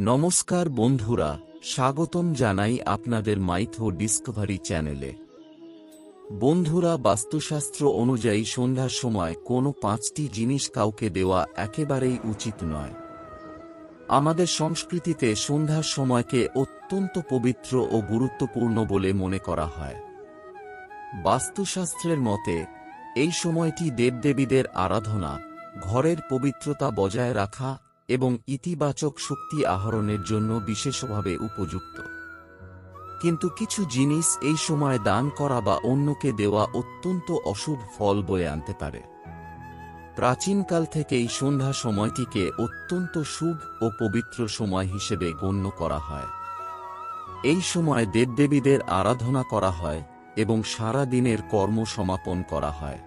নমস্কার বন্ধুরা, স্বাগতম জানাই আপনাদের মাইথো ডিসকভারি চ্যানেলে। বন্ধুরা, বাস্তুশাস্ত্র অনুযায়ী সন্ধ্যার সময় কোনো পাঁচটি জিনিস কাউকে দেওয়া একেবারেই উচিত নয়। আমাদের সংস্কৃতিতে সন্ধ্যার সময়কে অত্যন্ত পবিত্র ও গুরুত্বপূর্ণ বলে মনে করা হয়। বাস্তুশাস্ত্রের মতে, এই সময়টি দেবদেবীদের আরাধনা, ঘরের পবিত্রতা বজায় রাখা এবং ইতিবাচক শক্তি আহরণের জন্য বিশেষভাবে উপযুক্ত। কিন্তু কিছু জিনিস এই সময় দান করা বা অন্যকে দেওয়া অত্যন্ত অশুভ ফল বয়ে আনতে পারে। প্রাচীনকাল থেকেই সন্ধ্যা সময়টিকে অত্যন্ত শুভ ও পবিত্র সময় হিসেবে গণ্য করা হয়। এই সময় দেবদেবীদের আরাধনা করা হয় এবং সারা দিনের কর্ম সমাপন করা হয়।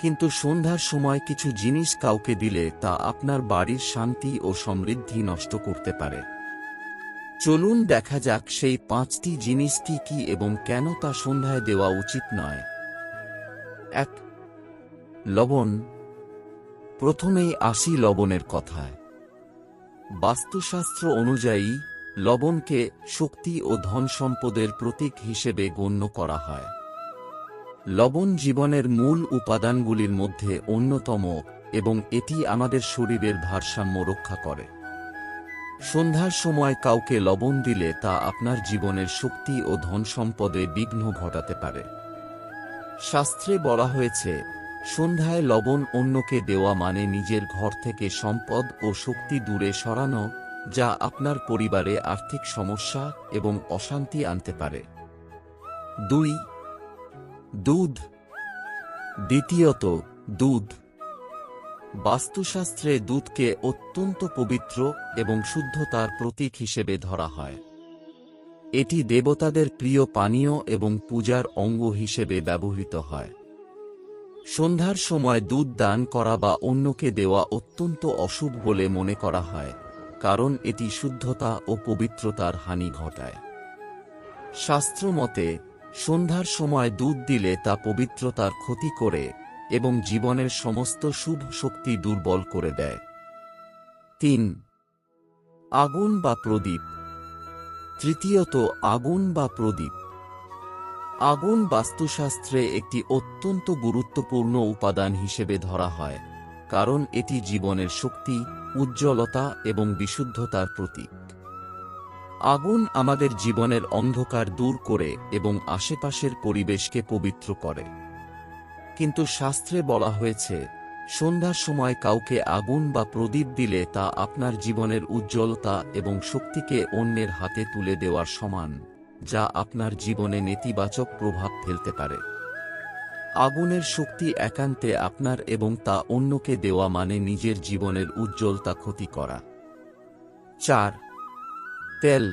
কিন্তু সন্ধ্যার সময় কিছু জিনিস কাউকে দিলে তা আপনার বাড়ির শান্তি ও সমৃদ্ধি নষ্ট করতে পারে। চলুন দেখা যাক সেই পাঁচটি জিনিস কি কি এবং কেন তা সন্ধ্যায় দেওয়া উচিত নয়। এক, লবণ। প্রথমেই আসি লবণের কথায়। বাস্তুশাস্ত্র অনুযায়ী, লবণকে শক্তি ও ধন সম্পদের প্রতীক হিসেবে গণ্য করা হয়। লবণ জীবনের মূল উপাদানগুলির মধ্যে অন্যতম এবং এটি আমাদের শরীরের ভারসাম্য রক্ষা করে। সন্ধ্যার সময় কাউকে লবণ দিলে তা আপনার জীবনের শক্তি ও ধন সম্পদে বিঘ্ন ঘটাতে পারে। শাস্ত্রে বলা হয়েছে, সন্ধ্যায় লবণ অন্যকে দেওয়া মানে নিজের ঘর থেকে সম্পদ ও শক্তি দূরে সরানো, যা আপনার পরিবারে আর্থিক সমস্যা এবং অশান্তি আনতে পারে। দুই দুধ। দ্বিতীয়ত, দুধ। বাস্তুশাস্ত্রে দুধকে অত্যন্ত পবিত্র এবং শুদ্ধতার প্রতীক হিসেবে ধরা হয়। এটি দেবতাদের প্রিয় পানীয় এবং পূজার অঙ্গ হিসেবে ব্যবহৃত হয়। সন্ধ্যার সময় দুধ দান করা বা অন্যকে দেওয়া অত্যন্ত অশুভ বলে মনে করা হয়, কারণ এটি শুদ্ধতা ও পবিত্রতার হানি ঘটায়। শাস্ত্রমতে সন্ধ্যার সময় দুধ দিলে তা পবিত্রতার ক্ষতি করে এবং জীবনের সমস্ত শুভ শক্তি দুর্বল করে দেয়। তিন, আগুন বা প্রদীপ। তৃতীয়ত, আগুন বা প্রদীপ। আগুন বাস্তুশাস্ত্রে একটি অত্যন্ত গুরুত্বপূর্ণ উপাদান হিসেবে ধরা হয়, কারণ এটি জীবনের শক্তি, উজ্জ্বলতা এবং বিশুদ্ধতার প্রতীক। আগুন আমাদের জীবনের অন্ধকার দূর করে এবং আশেপাশের পরিবেশকে পবিত্র করে। কিন্তু শাস্ত্রে বলা হয়েছে, সন্ধ্যার সময় কাউকে আগুন বা প্রদীপ দিলে তা আপনার জীবনের উজ্জ্বলতা এবং শক্তিকে অন্যের হাতে তুলে দেওয়ার সমান, যা আপনার জীবনে নেতিবাচক প্রভাব ফেলতে পারে। আগুনের শক্তি একান্তে আপনার এবং তা অন্যকে দেওয়া মানে নিজের জীবনের উজ্জ্বলতা ক্ষতি করা। চার তেল।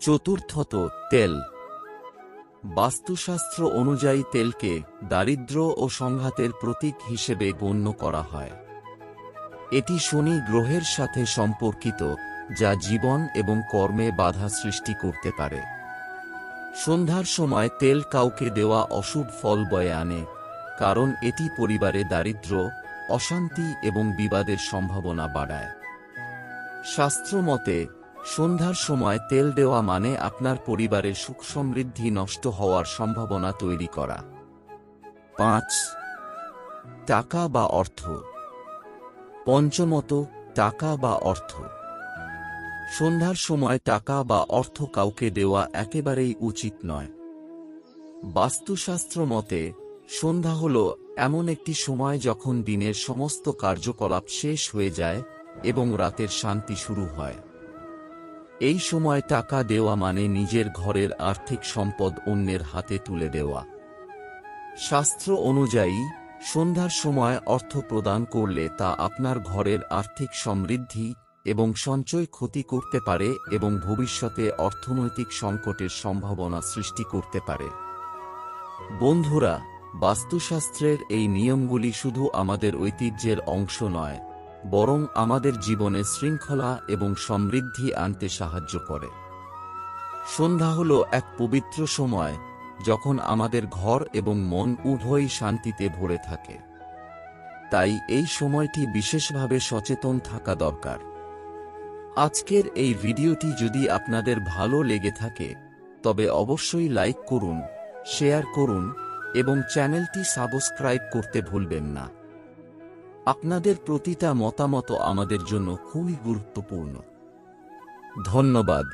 চতুর্থত তেল। বাস্তুশাস্ত্র অনুযায়ী তেলকে দারিদ্র ও সংঘাতের প্রতীক হিসেবে গণ্য করা হয়। এটি শনি গ্রহের সাথে সম্পর্কিত, যা জীবন এবং কর্মে বাধা সৃষ্টি করতে পারে। সন্ধ্যার সময় তেল কাউকে দেওয়া অশুভ ফল বয়ে আনে, কারণ এটি পরিবারে দারিদ্র অশান্তি এবং বিবাদের সম্ভাবনা বাড়ায়। শাস্ত্রমতে সন্ধ্যার সময় তেল দেওয়া মানে আপনার পরিবারের সুখ সমৃদ্ধি নষ্ট হওয়ার সম্ভাবনা তৈরি করা। পাঁচ, টাকা বা অর্থ। পঞ্চমত, টাকা বা অর্থ। সন্ধ্যার সময় টাকা বা অর্থ কাউকে দেওয়া একেবারেই উচিত নয়। বাস্তুশাস্ত্র মতে, সন্ধ্যা হল এমন একটি সময় যখন দিনের সমস্ত কার্যকলাপ শেষ হয়ে যায় এবং রাতের শান্তি শুরু হয়। এই সময় টাকা দেওয়া মানে নিজের ঘরের আর্থিক সম্পদ অন্যের হাতে তুলে দেওয়া। শাস্ত্র অনুযায়ী, সন্ধ্যার সময় অর্থ প্রদান করলে তা আপনার ঘরের আর্থিক সমৃদ্ধি এবং সঞ্চয় ক্ষতি করতে পারে এবং ভবিষ্যতে অর্থনৈতিক সংকটের সম্ভাবনা সৃষ্টি করতে পারে। বন্ধুরা, বাস্তুশাস্ত্রের এই নিয়মগুলি শুধু আমাদের ঐতিহ্যের অংশ নয় বরং আমাদের জীবনে শৃঙ্খলা এবং সমৃদ্ধি আনতে সাহায্য করে। সন্ধ্যা হল এক পবিত্র সময়, যখন আমাদের ঘর এবং মন উভয়ই শান্তিতে ভরে থাকে। তাই এই সময়টি বিশেষভাবে সচেতন থাকা দরকার। আজকের এই ভিডিওটি যদি আপনাদের ভালো লেগে থাকে, তবে অবশ্যই লাইক করুন, শেয়ার করুন এবং চ্যানেলটি সাবস্ক্রাইব করতে ভুলবেন না। আপনাদের প্রতিটা মতামত আমাদের জন্য খুবই গুরুত্বপূর্ণ। ধন্যবাদ।